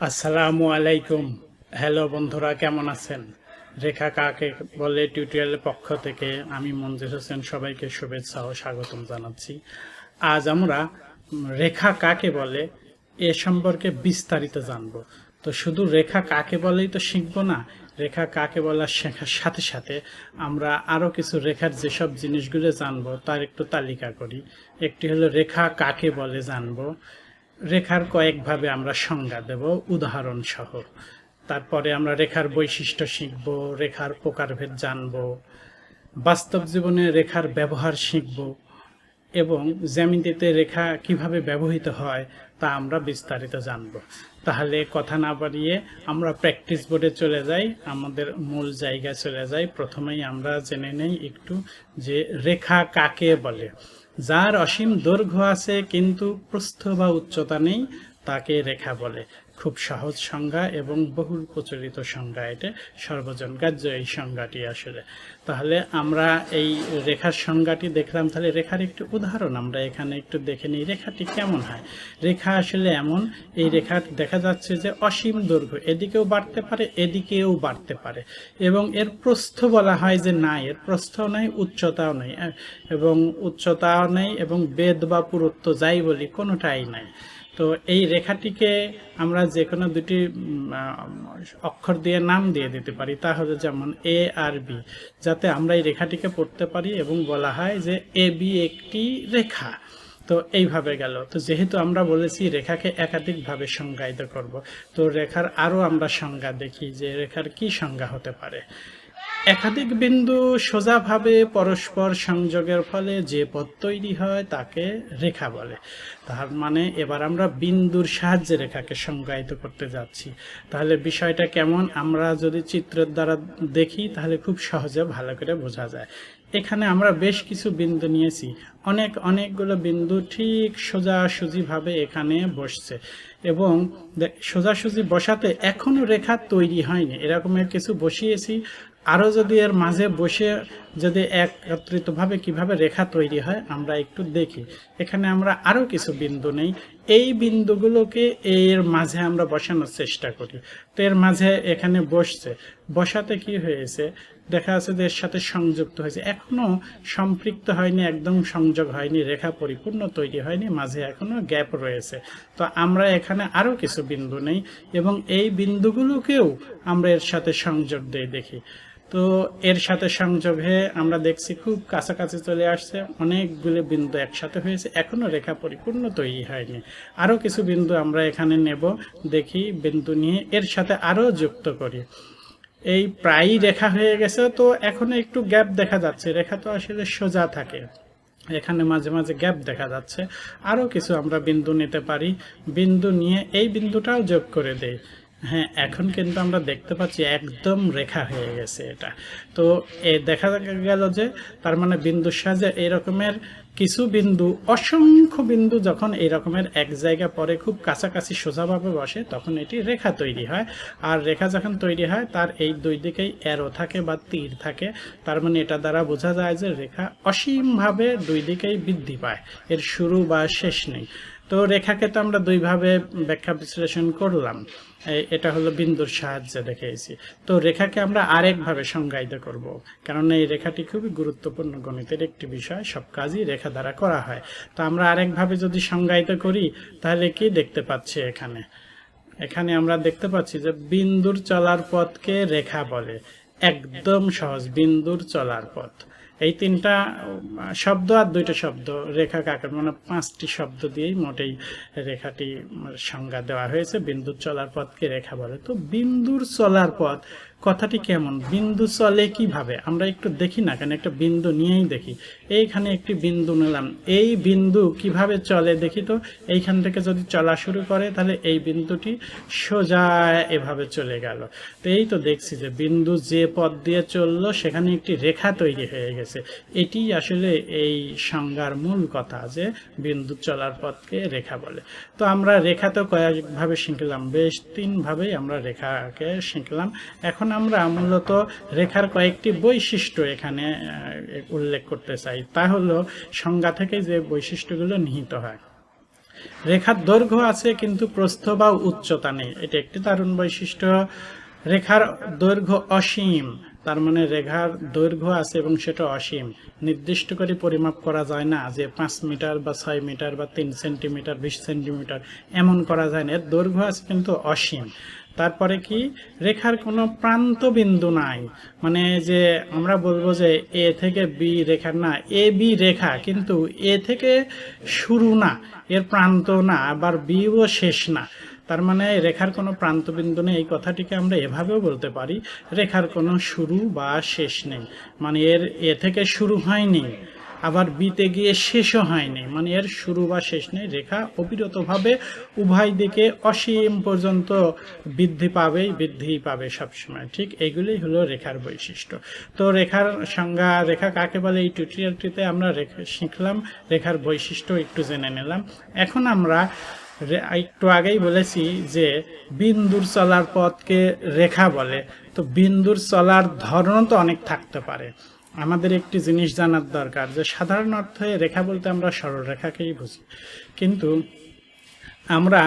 আসসালামু আলাইকুম। হ্যালো বন্ধুরা, কেমন আছেন? রেখা কাকে বলে টিউটোরিয়ালের পক্ষ থেকে আমি মঞ্জুর হোসেন সবাইকে শুভেচ্ছা ও স্বাগতম জানাচ্ছি। আজ আমরা রেখা কাকে বলে এ সম্পর্কে বিস্তারিত জানব। তো শুধু রেখা কাকে বলেই তো শিখব না, রেখা কাকে বলার শেখার সাথে সাথে আমরা আরও কিছু রেখার যেসব জিনিসগুলো জানব তার একটু তালিকা করি। একটি হলো রেখা কাকে বলে জানব রেখার কয়েকভাবে আমরা সংজ্ঞা দেব উদাহরণ সহ তারপরে আমরা রেখার বৈশিষ্ট্য শিখব, রেখার প্রকারভেদ জানব, বাস্তব জীবনে রেখার ব্যবহার শিখব এবং জ্যামিতিতে রেখা কীভাবে ব্যবহৃত হয় তা আমরা বিস্তারিত জানব। তাহলে কথা না বাড়িয়ে আমরা প্র্যাকটিস বোর্ডে চলে যাই, আমাদের মূল জায়গায় চলে যাই। প্রথমেই আমরা জেনে নেই একটু যে রেখা কাকে বলে। যার অসীম দৈর্ঘ্য আছে কিন্তু প্রস্থ বা উচ্চতা নেই তাকে রেখা বলে। খুব সহজ সংজ্ঞা এবং বহুল প্রচলিত সংজ্ঞা এটা, সর্বজন গ্রাহ্য এই সংজ্ঞাটি আসলে। তাহলে আমরা এই রেখার সংজ্ঞাটি দেখলাম, তাহলে রেখার একটু উদাহরণ আমরা এখানে একটু দেখে নিই, রেখাটি কেমন হয়? রেখা আসলে এমন, এই রেখা দেখা যাচ্ছে যে অসীম দৈর্ঘ্য, এদিকেও বাড়তে পারে, এদিকেও বাড়তে পারে। এবং এর প্রস্থ বলা হয় যে নাই, এর প্রস্থও নাই, উচ্চতাও নেই, এবং উচ্চতাও নেই, এবং বেদ বা পুরুত্ব যাই বলি কোনোটাই নাই। তো এই রেখাটিকে আমরা যে কোনো দুটি অক্ষর দিয়ে নাম দিয়ে দিতে পারি। তা তাহলে যেমন এ আর বি যাতে আমরা এই রেখাটিকে পড়তে পারি এবং বলা হয় যে এ বি একটি রেখা। তো এইভাবে গেল। তো যেহেতু আমরা বলেছি রেখাকে একাধিকভাবে সংজ্ঞায়িত করব, তো রেখার আরও আমরা সংজ্ঞা দেখি যে রেখার কি সংজ্ঞা হতে পারে। একাধিক বিন্দু সোজাভাবে পরস্পর সংযোগের ফলে যে পথ তৈরি হয় তাকে রেখা বলে। তার মানে এবার আমরা বিন্দুর সাহায্যে রেখাকে সংজ্ঞায়িত করতে যাচ্ছি। তাহলে বিষয়টা কেমন? আমরা যদি চিত্রের দ্বারা দেখি, তাহলে খুব সহজে ভালো করে বোঝা যায়। এখানে আমরা বেশ কিছু বিন্দু নিয়েছি। অনেক, অনেকগুলো বিন্দু ঠিক সোজাসুজিভাবে এখানে বসছে। এবং সোজাসুজি বসাতে এখনও রেখা তৈরি হয়নি। এরকমের কিছু বসিয়েছি। আরও যদি এর মাঝে বসে যদি একত্রিতভাবে কীভাবে রেখা তৈরি হয়, আমরা একটু দেখি। এখানে আমরা আরও কিছু বিন্দু নেই। এই বিন্দুগুলোকে এর মাঝে আমরা বসানোর চেষ্টা করি। তো এর মাঝে এখানে বসছে। বসাতে কি হয়েছে? দেখা যাচ্ছে যে এর সাথে সংযুক্ত হয়েছে। এখনও সম্পৃক্ত হয়নি, একদম সংযোগ হয়নি, রেখা পরিপূর্ণ তৈরি হয়নি, মাঝে এখনও গ্যাপ রয়েছে। তো আমরা এখানে আরও কিছু বিন্দু নেই এবং এই বিন্দুগুলোকেও আমরা এর সাথে সংযোগ দিয়ে দেখি। তো এর সাথে সংযোগ আমরা দেখছি খুব কাছাকাছি চলে আসছে। অনেকগুলো বিন্দু একসাথে হয়েছে। এখনও রেখা পরিপূর্ণ তৈরি হয়নি। আরও কিছু বিন্দু আমরা এখানে নেব, দেখি বিন্দু নিয়ে। এর সাথে আরও যুক্ত করি। এই প্রায়ই রেখা হয়ে গেছে, তো এখনও একটু গ্যাপ দেখা যাচ্ছে। রেখা তো আসলে সোজা থাকে। এখানে মাঝে মাঝে গ্যাপ দেখা যাচ্ছে। আরও কিছু আমরা বিন্দু নিতে পারি। বিন্দু নিয়ে এই বিন্দুটাও যোগ করে দেই। হ্যাঁ এখন কিন্তু আমরা দেখতে পাচ্ছি একদম রেখা হয়ে গেছে এটা। তো, এ দেখা গেল যে তার মানে বিন্দুর সাহায্যে এই রকমের কিছু বিন্দু, অসংখ্য বিন্দু যখন এই রকমের এক জায়গা পরে খুব কাছাকাছি সোজাভাবে বসে, তখন এটি রেখা তৈরি হয়। আর রেখা যখন তৈরি হয়, তার এই দুই দিকেই অ্যারো থাকে বা তীর থাকে। তার মানে এটা দ্বারা বোঝা যায় যে রেখা অসীমভাবে দুই দিকেই বৃদ্ধি পায়। এর শুরু বা শেষ নেই। তো রেখাকে তো আমরা দুইভাবে ব্যাখ্যা বিশ্লেষণ করলাম। এটা হলো বিন্দুর সাহায্যে দেখিয়েছি তো রেখাকে আমরা আরেকভাবে সংজ্ঞায়িত করব কারণ এই রেখাটি খুবই গুরুত্বপূর্ণ গণিতের একটি বিষয়, সব কাজই রেখা দ্বারা করা হয়। তো আমরা আরেকভাবে যদি সংজ্ঞায়িত করি, তাহলে কি দেখতে পাচ্ছি এখানে? এখানে আমরা দেখতে পাচ্ছি যে বিন্দুর চলার পথকে রেখা বলে। একদম সহজ, বিন্দুর চলার পথ। এই তিনটা, শব্দ আর দুইটা শব্দ রেখা কাকার মানে পাঁচটি শব্দ দিয়েই মোটেই রেখাটি সংজ্ঞা দেওয়া হয়েছে। বিন্দুর চলার পথকে রেখা বলে। তো বিন্দুর চলার পথ কথাটি কেমন? বিন্দু চলে কীভাবে? আমরা একটু দেখি না কেন, একটা বিন্দু নিয়েই দেখি। এইখানে একটি বিন্দু নিলাম। এই বিন্দু কীভাবে চলে দেখি তো? এইখান থেকে যদি চলা শুরু করে, তাহলে এই বিন্দুটি সোজা এভাবে চলে গেল। তো এই তো দেখছি যে বিন্দু যে পথ দিয়ে চলল, সেখানে একটি রেখা তৈরি হয়ে গেছে। এটি আসলে এই সংজ্ঞার মূল কথা যে বিন্দু চলার পথকে রেখা বলে। তো আমরা রেখা তো কয়েকভাবে শিখলাম। বেশ তিনভাবেই আমরা রেখাকে শিখলাম। এখন আমরা মূলত রেখার কয়েকটি বৈশিষ্ট্য এখানে উল্লেখ করতে চাই। তা হলো, সংজ্ঞা থেকে যে বৈশিষ্ট্যগুলো নিহিত হয়। রেখার দৈর্ঘ্য আছে, কিন্তু প্রস্থ বা উচ্চতা নেই। এটি একটি দারুণ বৈশিষ্ট্য। রেখার দৈর্ঘ্য অসীম। তার মানে রেখার দৈর্ঘ্য আছে এবং সেটা অসীম। নির্দিষ্ট করে পরিমাপ করা যায় না যে পাঁচ মিটার বা ছয় মিটার বা তিন সেন্টিমিটার, বিশ সেন্টিমিটার, এমন করা যায় না। এর দৈর্ঘ্য আছে কিন্তু অসীম। তারপরে কি? রেখার কোনো প্রান্ত বিন্দু নাই। মানে যে আমরা বলব যে এ থেকে বি রেখার না, এ বি রেখা, কিন্তু এ থেকে শুরু না, এর প্রান্ত না, আবার বিও শেষ না। তার মানে রেখার কোনো প্রান্তবিন্দু নেই। এই কথাটিকে আমরা এভাবেও বলতে পারি, রেখার কোনো শুরু বা শেষ নেই। মানে এর, এ থেকে শুরু হয়নি, আবার বিতে গিয়ে শেষও হয়নি। মানে এর শুরু বা শেষ নেই। রেখা অবিরতভাবে উভয় দিকে অসীম পর্যন্ত বৃদ্ধি পাবেই বৃদ্ধি পাবে সবসময়। ঠিক এগুলোই হলো রেখার বৈশিষ্ট্য। তো রেখার সংজ্ঞা, রেখা কাকে বলে? এই টিউটোরিয়ালটিতে আমরা রেখা শিখলাম, রেখার বৈশিষ্ট্য একটু জেনে নিলাম। এখন আমরা একটু আগেই বলেছি যে বিন্দুর চলার পথকে রেখা বলে। তো বিন্দুর চলার ধরন তো অনেক থাকতে পারে। আমাদের একটি জিনিস জানার দরকার যে সাধারণ অর্থে রেখা বলতে আমরা সরল রেখাকেই বুঝি। কিন্তু আমরা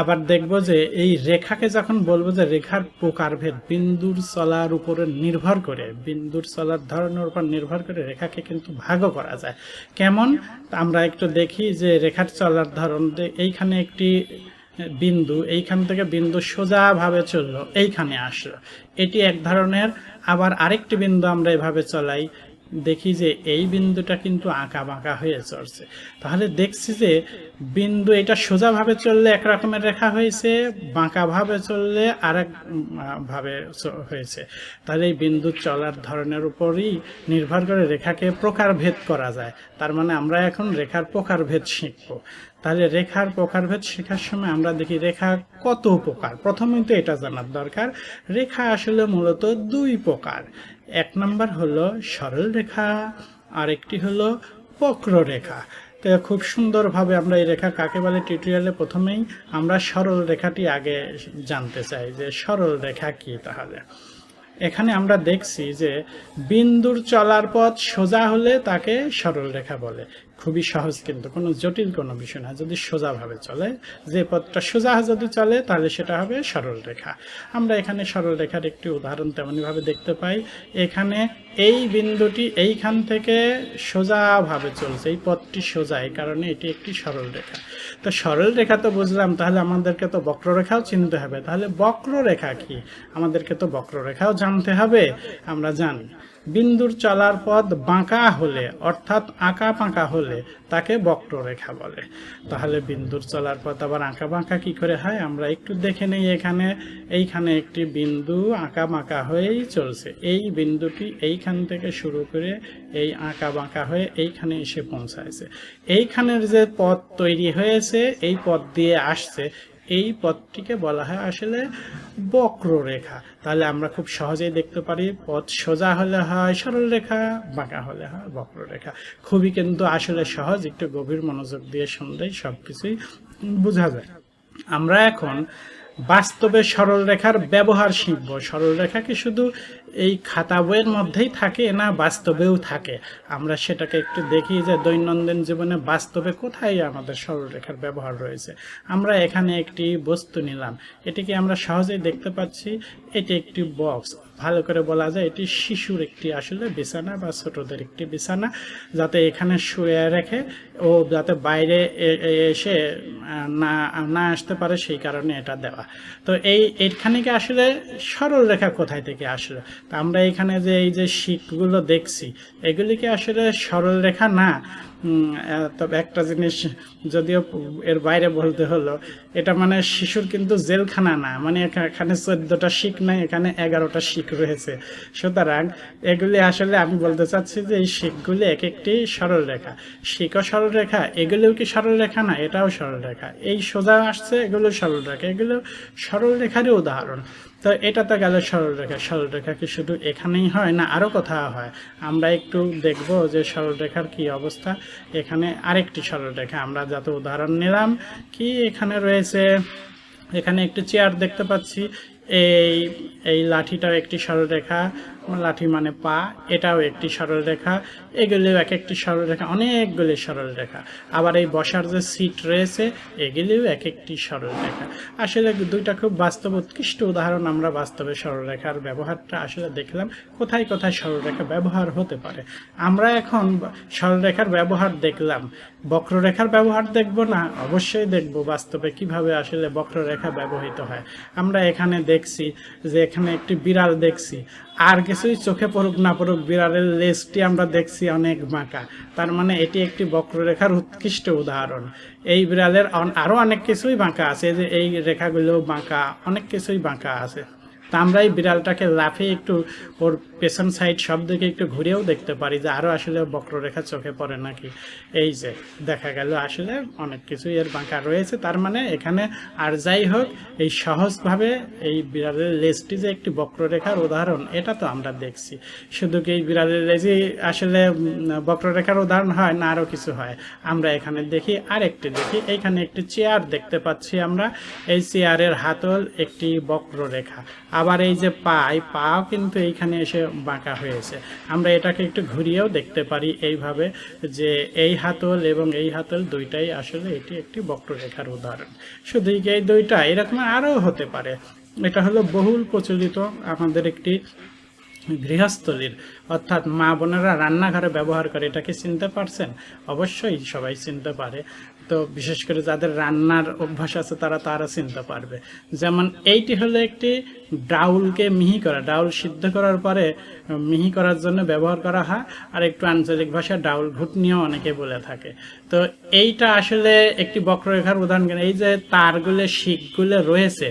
আবার দেখব যে এই রেখাকে যখন বলব যে রেখার প্রকারভেদ, বিন্দুর চলার উপরে নির্ভর করে, বিন্দুর চলার ধরনের উপর নির্ভর করে রেখাকে কিন্তু ভাগও করা যায়। কেমন? আমরা একটু দেখি যে রেখার চলার ধরন এইখানে একটি বিন্দু, এইখান থেকে বিন্দু সোজাভাবে চলল, এইখানে আসলো। এটি এক ধরনের, আবার আরেকটি বিন্দু আমরা এভাবে চলাই দেখি যে এই বিন্দুটা কিন্তু আঁকা বাঁকা হয়ে চলছে তাহলে দেখছি যে বিন্দু এটা সোজাভাবে চললে এক রকমের রেখা হয়েছে বাঁকাভাবে চললে আরেক উম, আহ, ভাবে চ- হয়েছে। তাহলে এই বিন্দু চলার ধরনের উপরই নির্ভর করে রেখাকে প্রকারভেদ করা যায়। তার মানে আমরা এখন রেখার প্রকারভেদ শিখব। তাহলে রেখার প্রকারভেদ শেখার সময় আমরা দেখি রেখা কত প্রকার প্রথমেই তো এটা জানার দরকার। রেখা আসলে মূলত দুই প্রকার। এক নম্বর হলো সরল রেখা, আরেকটি হলো বক্ররেখা তো খুব সুন্দরভাবে আমরা এই রেখা কাকে বলে? টিউটোরিয়ালে প্রথমেই আমরা সরল রেখাটি আগে জানতে চাই যে সরল রেখা কী তাহলে। এখানে আমরা দেখছি যে বিন্দুর চলার পথ সোজা হলে তাকে সরল রেখা বলে। খুবই সহজ কিন্তু, কোনো জটিল কোনো বিষয় না। যদি সোজাভাবে চলে, যে পথটা সোজা যদি চলে, তাহলে সেটা হবে সরল রেখা। আমরা এখানে সরল রেখার একটি উদাহরণ তেমনইভাবে দেখতে পাই। এখানে এই বিন্দুটি এইখান থেকে সোজাভাবে চলছে, এই পথটি সোজা, এই কারণে এটি একটি সরল রেখা। তো সরল রেখা তো বুঝলাম, তাহলে আমাদেরকে তো বক্ররেখাও চিনতে হবে। তাহলে বক্ররেখা কি? আমাদেরকে তো বক্ররেখাও জানতে হবে, আমরা জানি। বিন্দুর চলার পথ বাঁকা হলে, অর্থাৎ আঁকা পাঁকা হলে তাকে বক্ররেখা বলে। তাহলে বিন্দুর চলার পথ আবার আঁকা বাঁকা কি করে হয়? আমরা একটু দেখে নেই এখানে। এইখানে একটি বিন্দু আঁকা বাঁকা হয়েই চলছে। এই বিন্দুটি এইখান থেকে শুরু করে এই আঁকা বাঁকা হয়ে এইখানে এসে পৌঁছাইছে। এইখানের যে পথ তৈরি হয়েছে, এই পথ দিয়ে আসছে। এই পথটিকে বলা হয় আসলে বক্ররেখা। তাহলে আমরা খুব সহজেই দেখতে পারি, পথ সোজা হলে হয় সরলরেখা বাঁকা হলে হয়, বক্ররেখা। খুবই কিন্তু আসলে সহজ, একটু গভীর মনোযোগ দিয়ে শুনলেই সব কিছুই বোঝা যায়। আমরা এখন বাস্তবে সরল রেখার ব্যবহার শিখব। সরল রেখা কি শুধু এই খাতা বইয়ের মধ্যেই থাকে না, বাস্তবেও থাকে। আমরা সেটাকে একটু দেখি যে দৈনন্দিন জীবনে বাস্তবে কোথায় আমাদের সরলরেখার ব্যবহার রয়েছে। আমরা এখানে একটি বস্তু নিলাম। এটিকে আমরা সহজেই দেখতে পাচ্ছি। এটি একটি বক্স ভালো করে বলা যায়, এটি শিশুর একটি আসলে বিছানা বা ছোটদের একটি বিছানা, যাতে এখানে শুয়ে রেখে ও যাতে বাইরে এসে না না আসতে পারে, সেই কারণে এটা দেওয়া। তো এই, এখানে কি আসলে সরল রেখা কোথায় থেকে আসলো? তা আমরা এখানে যে, এই যে শিকগুলো দেখছি এগুলিকে আসলে সরল রেখা? না। তবে একটা জিনিস যদিও এর বাইরে বলতে হলো, এটা মানে শিশুর কিন্তু জেলখানা না মানে এখানে চোদ্দটা শিখ নাই, এখানে এগারোটা শিখ রয়েছে। সুতরাং এগুলি আসলে আমি বলতে চাচ্ছি যে এই শিখগুলি এক একটি সরল রেখা। শিকও সরল রেখা, এগুলিও কি সরল রেখা না? এটাও সরল রেখা। এই সোজা আসছে এগুলো সরল রেখা। এগুলো সরল রেখারই উদাহরণ। তো এটা তো গেল সরলরেখা। সরলরেখা কি শুধু এখানেই হয় না আরও কোথাও হয়? আমরা একটু দেখব যে সরলরেখার কি অবস্থা। এখানে আরেকটি সরলরেখা। আমরা যত উদাহরণ নিলাম, কি এখানে রয়েছে? এখানে একটি চেয়ার দেখতে পাচ্ছি। এই এই লাঠিটাও একটি সরলরেখা। লাঠি মানে পা, এটাও একটি সরলরেখা এগুলিও এক একটি সরলরেখা অনেকগুলি সরলরেখা আবার এই বসার যে সিট রয়েছে, এগুলিও এক একটি সরলরেখা আসলে দুইটা খুব বাস্তব, উৎকৃষ্ট উদাহরণ আমরা বাস্তবে সরলরেখার ব্যবহারটা আসলে দেখলাম, কোথায় কোথায় সরলরেখা ব্যবহার হতে পারে। আমরা এখন সরলরেখার ব্যবহার দেখলাম। বক্ররেখার ব্যবহার দেখব না? অবশ্যই দেখব, বাস্তবে কীভাবে আসলে বক্ররেখা ব্যবহৃত হয়। আমরা এখানে দেখছি যে এখানে একটি বিড়াল দেখছি। আর কিছুই চোখে পড়ুক না পড়ুক, বিড়ালের লেজটি আমরা দেখছি অনেক বাঁকা। তার মানে এটি একটি বক্ররেখার উৎকৃষ্ট উদাহরণ। এই বিড়ালের আরও অনেক কিছুই বাঁকা আছে। যে এই রেখাগুলো বাঁকা, অনেক কিছুই বাঁকা আছে। তা আমরা এই বিড়ালটাকে লাফিয়ে একটু ওর পেছন সাইড সব দিকে একটু ঘুরেও দেখতে পারি যে আরও আসলে বক্ররেখা চোখে পড়ে নাকি। এই যে, দেখা গেল আসলে অনেক কিছুই এর বাঁকা রয়েছে। তার মানে এখানে আর যাই হোক, এই সহজভাবে এই বিড়ালের লেজটি যে একটি বক্ররেখার উদাহরণ, এটা তো আমরা দেখছি। শুধু কি এই বিড়ালের লেজই আসলে বক্ররেখার উদাহরণ হয় না আরও কিছু হয়? আমরা এখানে দেখি আর একটি দেখি। এইখানে একটি চেয়ার দেখতে পাচ্ছি আমরা। এই চেয়ারের হাতল একটি বক্ররেখা। আবার এই যে পা এই পাও কিন্তু এইখানে এসে বাঁকা হয়েছে। আমরা এটাকে একটু ঘুরিয়েও দেখতে পারি এইভাবে যে এই হাতল এবং এই হাতল দুইটাই আসলে এটি একটি বক্ররেখার উদাহরণ। শুধুই কি এই দুইটা, এরকম আরও হতে পারে। এটা হলো বহুল প্রচলিত আমাদের একটি গৃহস্থলীর, অর্থাৎ মা বোনেরা রান্নাঘরে ব্যবহার করে, এটাকে চিনতে পারছেন? অবশ্যই সবাই চিনতে পারে। তো বিশেষ করে যাদের রান্নার অভ্যাস আছে, তারা তারা চিনতে পারবে। যেমন এইটি হলো একটি ডাউলকে মিহি করা। ডাউল সিদ্ধ করার পরে মিহি করার জন্য ব্যবহার করা হয়। আর একটু আঞ্চলিক ভাষা ডাউল ঘুটনিও অনেকে বলে থাকে। তো এইটা আসলে একটি বক্ররেখার উদাহরণ। এই যে তারগুলো, শিখগুলো রয়েছে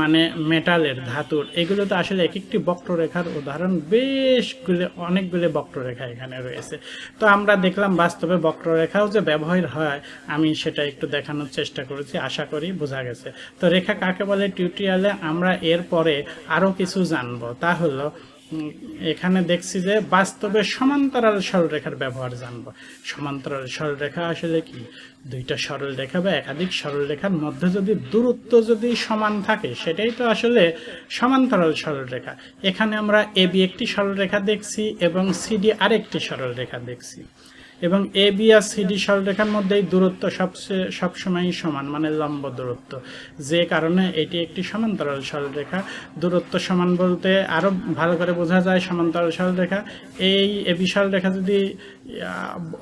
মানে মেটালের ধাতুর, এগুলো তো আসলে এক একটি বক্ররেখার উদাহরণ। বেশগুলো অনেকগুলো বক্ররেখা এখানে রয়েছে। তো আমরা দেখলাম বাস্তবে বক্ররেখাও যে ব্যবহার হয়, আমি সেটা একটু দেখানোর চেষ্টা করেছি, আশা করি বোঝা গেছে। তো রেখা কাকে বলে? টিউটোরিয়ালে আমরা এরপরে আরও কিছু জানব। তা হলো এখানে দেখছি যে বাস্তবে সমান্তরাল সরলরেখার ব্যবহার জানব। সমান্তরাল সরলরেখা আসলে কি? দুইটা সরলরেখা বা একাধিক সরলরেখার মধ্যে যদি দূরত্ব যদি সমান থাকে, সেটাই তো আসলে সমান্তরাল সরলরেখা। এখানে আমরা এবি একটি সরলরেখা দেখছি এবং সিডি আরেকটি সরলরেখা দেখছি। এবং এ বি আর সিডি সরলরেখার মধ্যে এই দূরত্ব সবচেয়ে সবসময়ই সমান মানে লম্ব দূরত্ব। যে কারণে এটি একটি সমান্তরাল সরলরেখা। দূরত্ব সমান বলতে আরও ভালো করে বোঝা যায় সমান্তরাল সরলরেখা। এই এ বি সরলরেখা যদি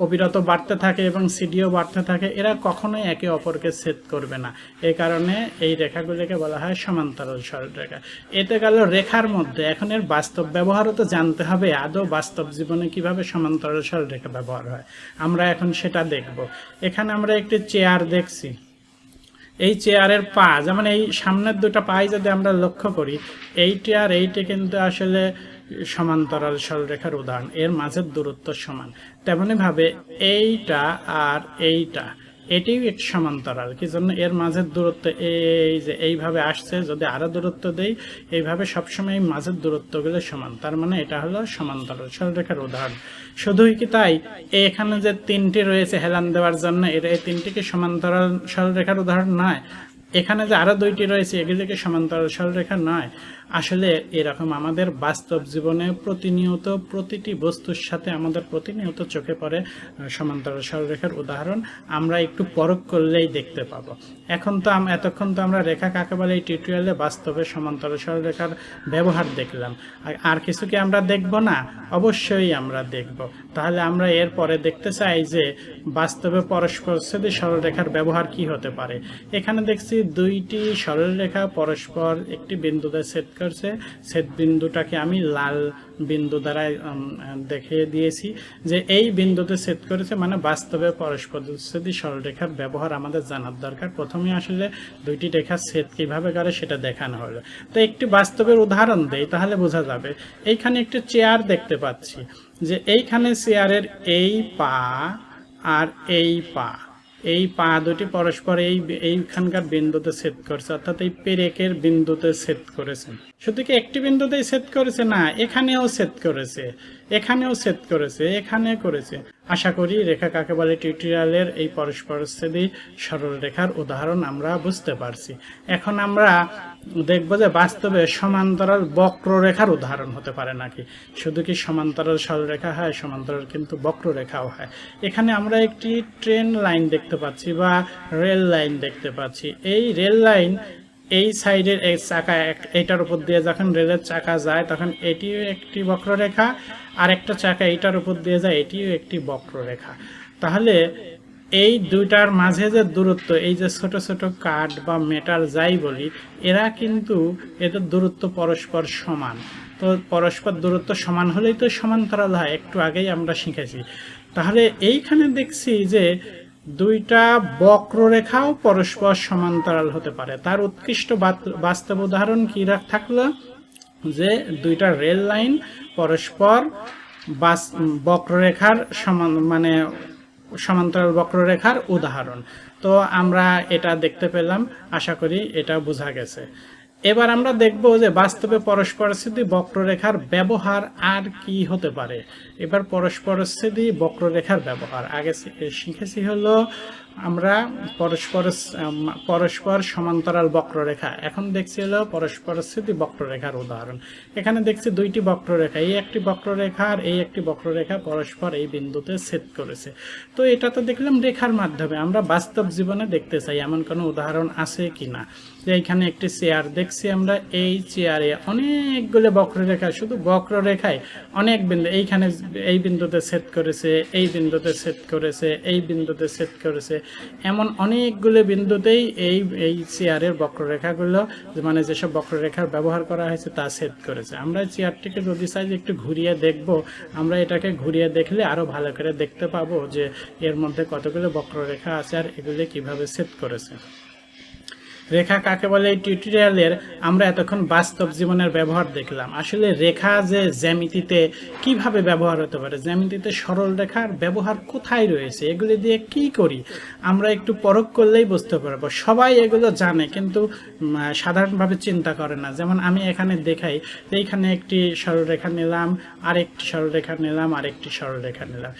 অবিরত বাড়তে থাকে এবং সিডিও বাড়তে থাকে, এরা কখনোই একে অপরকে ছেদ করবে না। এই কারণে এই রেখাগুলিকে বলা হয় সমান্তরাল সরলরেখা। এতে গেল রেখার মধ্যে। এখন এর বাস্তব ব্যবহারও তো জানতে হবে, আদৌ বাস্তব জীবনে কীভাবে সমান্তরাল সরলরেখা ব্যবহার হয়। আমরা এখন সেটা দেখব। এখানে আমরা একটি চেয়ার দেখছি। এই চেয়ারের পা, যেমন এই সামনের দুটো পাই যদি আমরা লক্ষ্য করি এইটি আর এইটি কিন্তু আসলে সমান্তরাল সরলরেখার উদাহরণ। এর মাঝের দূরত্ব সমান। তেমনিভাবে এইটা আর এইটা, এটিও একটি সমান্তরাল। কি জন্য? এর মাঝের দূরত্ব এই যে এইভাবে আসছে, যদি আরও দূরত্ব দেই, এইভাবে সবসময় এই মাঝের দূরত্বগুলো সমান। তার মানে এটা হলো সমান্তরাল সরলরেখার উদাহরণ। শুধুই কি তাই? এখানে যে তিনটি রয়েছে হেলান দেওয়ার জন্য, এর এই তিনটি কি সমান্তরাল সরলরেখার উদাহরণ নয়? এখানে যে আরও দুইটি রয়েছে এগুলিকে সমান্তরাল সরলরেখা নয়? আসলে এরকম আমাদের বাস্তব জীবনে প্রতিনিয়ত প্রতিটি বস্তুর সাথে আমাদের প্রতিনিয়ত চোখে পড়ে সমান্তরাল সরলরেখার উদাহরণ আমরা একটু পরখ করলেই দেখতে পাবো। এখন তো এতক্ষণ তো আমরা রেখা কাকে বলে এই টিউটোরিয়ালে বাস্তবে সমান্তরাল সরলরেখার ব্যবহার দেখলাম। আর- কিছু কি আমরা দেখব না? অবশ্যই আমরা দেখব। তাহলে আমরা এর পরে দেখতে চাই যে বাস্তবে পরস্পর ছেদে সরলরেখার ব্যবহার কি হতে পারে। এখানে দেখছি দুইটি সরলরেখা, পরস্পর একটি বিন্দুতে ছেদ করছে ছেদ বিন্দুটাকে আমি লাল বিন্দু দ্বারা দেখিয়ে দিয়েছি যে এই বিন্দুতে ছেদ করেছে মানে বাস্তবে পরস্পর ছেদি সরলরেখার ব্যবহার আমাদের জানার দরকার। প্রথমে আসলে দুইটি রেখা ছেদ কীভাবে করে সেটা দেখানো হলো। তো একটি বাস্তবের উদাহরণ দেই, তাহলে বোঝা যাবে। এইখানে একটি চেয়ার দেখতে পাচ্ছি যে এইখানে চেয়ারের এই পা আর এই পা এই পা দুটি পরস্পর এই, এইখানকার বিন্দুতে ছেদ করছে, অর্থাৎ এই পেরেকের বিন্দুতে ছেদ করেছে শুধু কি একটি বিন্দুতেই ছেদ করেছে? না, এখানেও ছেদ করেছে। এখানেও ছেদ করেছে এখানে করেছে। আশা করি রেখা কাকে বলে? টিউটোরিয়ালের এই পরস্পরস্থিতি সরলরেখার উদাহরণ আমরা বুঝতে পারছি। এখন আমরা দেখব যে বাস্তবে সমান্তরাল বক্ররেখার উদাহরণ হতে পারে নাকি। শুধু কি সমান্তরাল সরলরেখা হয়, সমান্তরাল কিন্তু বক্ররেখাও হয়। এখানে আমরা একটি ট্রেন লাইন দেখতে পাচ্ছি বা রেল লাইন দেখতে পাচ্ছি। এই রেল লাইন এই সাইডের এই চাকা এইটার উপর দিয়ে যখন রেলের চাকা যায়, তখন এটিও একটি বক্ররেখা আর একটা চাকা এইটার উপর দিয়ে যায়, এটিও একটি বক্ররেখা। তাহলে এই দুইটার মাঝে যে দূরত্ব, এই যে ছোট ছোট কাঠ বা মেটাল যাই বলি, এরা কিন্তু এদের দূরত্ব পরস্পর সমান। তো পরস্পর দূরত্ব সমান হলেই তো সমান্তরাল হয়, একটু আগেই আমরা শিখেছি। তাহলে এইখানে দেখছি যে দুইটা বক্ররেখাও পরস্পর সমান্তরাল হতে পারে। তার উৎকৃষ্ট বাস্তব উদাহরণ কি থাকল? যে দুইটা রেল লাইন পরস্পর বাস বক্ররেখার সমান মানে সমান্তরাল বক্ররেখার উদাহরণ। তো আমরা এটা দেখতে পেলাম, আশা করি এটা বোঝা গেছে। এবার আমরা দেখব যে বাস্তবে পরস্পর পরস্পরস্থিতি বক্ররেখার ব্যবহার আর কি হতে পারে। এবার পরস্পর পরস্পরস্থিতি বক্ররেখার ব্যবহার। আগে শিখেছি হলো আমরা পরস্পর পরস্পর সমান্তরাল বক্ররেখা। এখন দেখছি হলো পরস্পরস্থিতি বক্ররেখার উদাহরণ। এখানে দেখছি দুইটি বক্ররেখা। এই একটি বক্ররেখা আর এই একটি বক্ররেখা পরস্পর এই বিন্দুতে ছেদ করেছে। তো এটা তো দেখলাম রেখার মাধ্যমে। আমরা বাস্তব জীবনে দেখতে চাই এমন কোনো উদাহরণ আছে কি না যে এইখানে একটি চেয়ার দেখছি আমরা। এই চেয়ারে অনেকগুলো বক্ররেখা, শুধু বক্ররেখায় অনেক বিন্দু। এইখানে এই বিন্দুতে ছেদ করেছে, এই বিন্দুতে ছেদ করেছে, এই বিন্দুতে ছেদ করেছে। এমন অনেকগুলো বিন্দুতেই এই এই চেয়ারের বক্ররেখাগুলো মানে যেসব বক্ররেখার ব্যবহার করা হয়েছে তা ছেদ করেছে। আমরা চেয়ারটিকে যদি যে একটু ঘুরিয়ে দেখব, আমরা এটাকে ঘুরিয়ে দেখলে আরও ভালো করে দেখতে পাবো যে এর মধ্যে কতগুলো বক্ররেখা আছে আর এগুলো কীভাবে ছেদ করেছে। রেখা কাকে বলে? এই টিউটোরিয়ালের আমরা এতক্ষণ বাস্তব জীবনের ব্যবহার দেখলাম। আসলে রেখা যে জ্যামিতিতে কীভাবে ব্যবহার হতে পারে, জ্যামিতিতে সরল রেখার ব্যবহার কোথায় রয়েছে, এগুলি দিয়ে কি করি, আমরা একটু পরখ করলেই বুঝতে পারব। সবাই এগুলো জানে, কিন্তু সাধারণভাবে চিন্তা করে না। যেমন আমি এখানে দেখাই এইখানে একটি সরলরেখা নিলাম, আরেকটি সরলরেখা নিলাম, আরেকটি সরলরেখা নিলাম।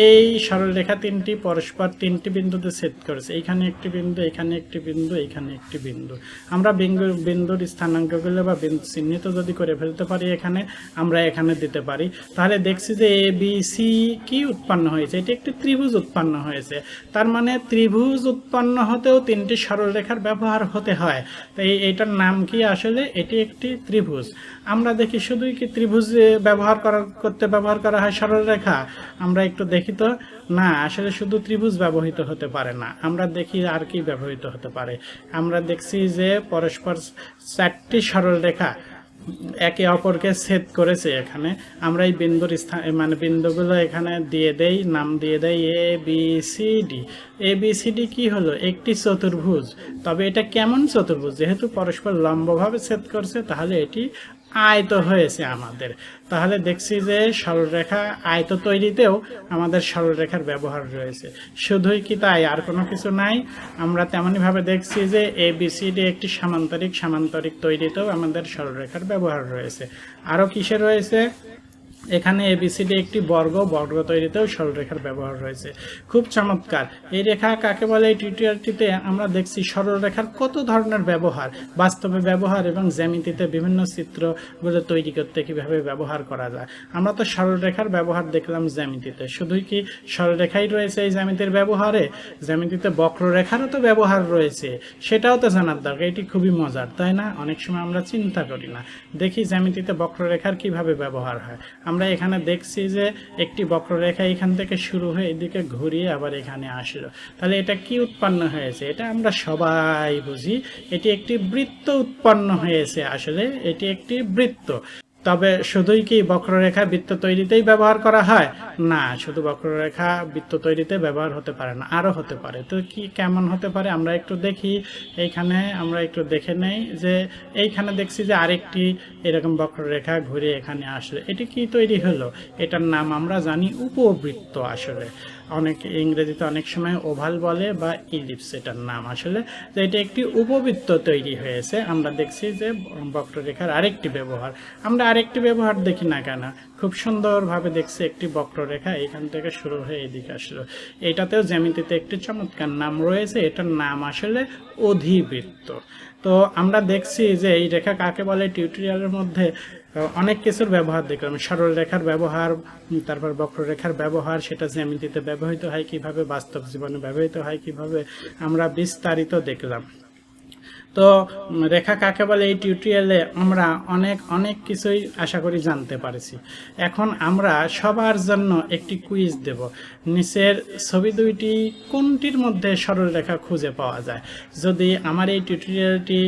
এই সরলরেখা তিনটি, পরস্পর তিনটি বিন্দুতে ছেদ করেছে। এইখানে একটি বিন্দু, এখানে একটি বিন্দু, এখানে একটি বিন্দু। আমরা বিন্দু বিন্দুর স্থানাঙ্কগুলো বা বিন্দু চিহ্নিত যদি করে ফেলতে পারি এখানে, আমরা এখানে দিতে পারি। তাহলে দেখছি যে এ বি সি কি উৎপন্ন হয়েছে? এটি একটি ত্রিভুজ উৎপন্ন হয়েছে। তার মানে ত্রিভুজ উৎপন্ন হতেও তিনটি সরলরেখার ব্যবহার হতে হয়। তাই এটার নাম কি আসলে? এটি একটি ত্রিভুজ। আমরা দেখি শুধুই কি ত্রিভুজ ব্যবহার করা করতে ব্যবহার করা হয় সরলরেখা? আমরা একটু দেখি তো। না, আসলে শুধু ত্রিভুজ ব্যবহৃত হতে পারে না। আমরা দেখি আর কি ব্যবহৃত হতে পারে। আমরা দেখছি যে পরস্পর চারটি সরলরেখা একে অপরকে ছেদ করেছে এখানে। আমরা এই বিন্দুর স্থান মানে বিন্দুগুলো এখানে দিয়ে দেই, নাম দিয়ে দেই A B C D A B C D কি হলো? একটি চতুর্ভুজ। তবে এটা কেমন চতুর্ভুজ? যেহেতু পরস্পর লম্বভাবে ছেদ করছে, তাহলে এটি আয়ত হয়েছে আমাদের। তাহলে দেখছি যে সরলরেখা আয়ত তৈরিতেও আমাদের সরলরেখার ব্যবহার রয়েছে। শুধুই কি তাই? আর কোনো কিছু নাই। আমরা তেমনইভাবে দেখছি যে এ বি সি ডি একটি সামান্তরিক সামান্তরিক তৈরিতেও আমাদের সরলরেখার ব্যবহার রয়েছে। আরও কিসে রয়েছে? এখানে এবিসিডি একটি বর্গ বর্গ তৈরিতেও সরলরেখার ব্যবহার রয়েছে। খুব চমৎকার। এই রেখা কাকে বলে? এই টিউটোরিয়ালটিতে আমরা দেখছি সরলরেখার কত ধরনের ব্যবহার, বাস্তবে ব্যবহার এবং জ্যামিতিতে বিভিন্ন চিত্রগুলো তৈরি করতে কীভাবে ব্যবহার করা যায়। আমরা তো সরলরেখার ব্যবহার দেখলাম জ্যামিতিতে। শুধুই কি সরলরেখাই রয়েছে এই জ্যামিতির ব্যবহারে? জ্যামিতিতে বক্ররেখারও তো ব্যবহার রয়েছে। সেটাও তো জানার দরকার। এটি খুবই মজার, তাই না? অনেক সময় আমরা চিন্তা করি না। দেখি জ্যামিতিতে বক্ররেখার কীভাবে ব্যবহার হয়। আমরা এখানে দেখছি যে একটি বক্ররেখা এখান থেকে শুরু হয়ে এদিকে ঘুরিয়ে আবার এখানে আসলো। তাহলে এটা কি উৎপন্ন হয়েছে? এটা আমরা সবাই বুঝি। এটি একটি বৃত্ত উৎপন্ন হয়েছে আসলে। এটি একটি বৃত্ত। তবে শুধুই কি বক্ররেখা বৃত্ত তৈরিতেই ব্যবহার করা হয়? না, শুধু বক্ররেখা বৃত্ত তৈরিতে ব্যবহার হতে পারে না, আরও হতে পারে। তো কি কেমন হতে পারে? আমরা একটু দেখি। এইখানে আমরা একটু দেখে নেই যে এইখানে দেখছি যে আরেকটি এরকম বক্ররেখা ঘুরে এখানে আসলে এটি কি তৈরি হলো? এটার নাম আমরা জানি উপবৃত্ত আসলে। অনেক ইংরেজিতে অনেক সময় ওভাল বলে বা ইলিপস এটার নাম আসলে। তো এটা একটি উপবৃত্ত তৈরি হয়েছে। আমরা দেখছি যে বক্ররেখার আরেকটি ব্যবহার। আমরা আরেকটি ব্যবহার দেখি না কেন? খুব সুন্দরভাবে দেখছি একটি বক্ররেখা এখান থেকে শুরু হয়ে এদিকে আসলো। এটাতেও জ্যামিতিতে একটি চমৎকার নাম রয়েছে। এটার নাম আসলে অধিবৃত্ত। তো আমরা দেখছি যে এই রেখা কাকে বলে? টিউটোরিয়ালের মধ্যে অনেক কিছুর ব্যবহার দেখলাম। সরল রেখার ব্যবহার, তারপর বক্ররেখার ব্যবহার, সেটা জ্যামিতিতে ব্যবহৃত হয় কীভাবে, বাস্তব জীবনে ব্যবহৃত হয় কীভাবে, আমরা বিস্তারিত দেখলাম। তো রেখা কাকে বলে এই টিউটোরিয়ালে আমরা অনেক অনেক কিছুই আশা করি জানতে পারছি। এখন আমরা সবার জন্য একটি কুইজ দেব। নিচের ছবি দুইটি কোনটির মধ্যে সরল রেখা খুঁজে পাওয়া যায়? যদি আমার এই টিউটোরিয়ালটি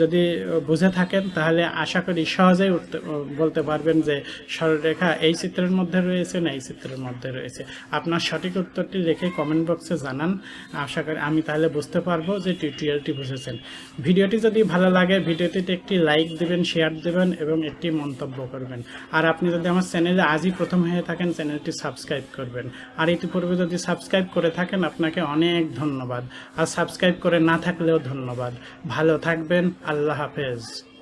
যদি বুঝে থাকেন, তাহলে আশা করি সহজেই উঠতে, বলতে পারবেন যে সরলরেখা এই চিত্রের মধ্যে রয়েছে না এই চিত্রের মধ্যে রয়েছে। আপনার সঠিক উত্তরটি রেখে কমেন্ট বক্সে জানান। আশা করি আমি তাহলে বুঝতে পারব যে টিউটোরিয়ালটি বুঝেছেন। ভিডিওটি যদি ভালো লাগে, ভিডিওটিতে একটি লাইক দেবেন, শেয়ার দেবেন এবং একটি মন্তব্য করবেন। আর আপনি যদি আমার চ্যানেলে আজই প্রথম হয়ে থাকেন, চ্যানেলটি সাবস্ক্রাইব করবেন। আর ইতিপূর্বে যদি সাবস্ক্রাইব করে থাকেন, আপনাকে অনেক ধন্যবাদ। আর সাবস্ক্রাইব করে না থাকলেও ধন্যবাদ। ভালো থাকবেন, আল্লাহ হাফেজ।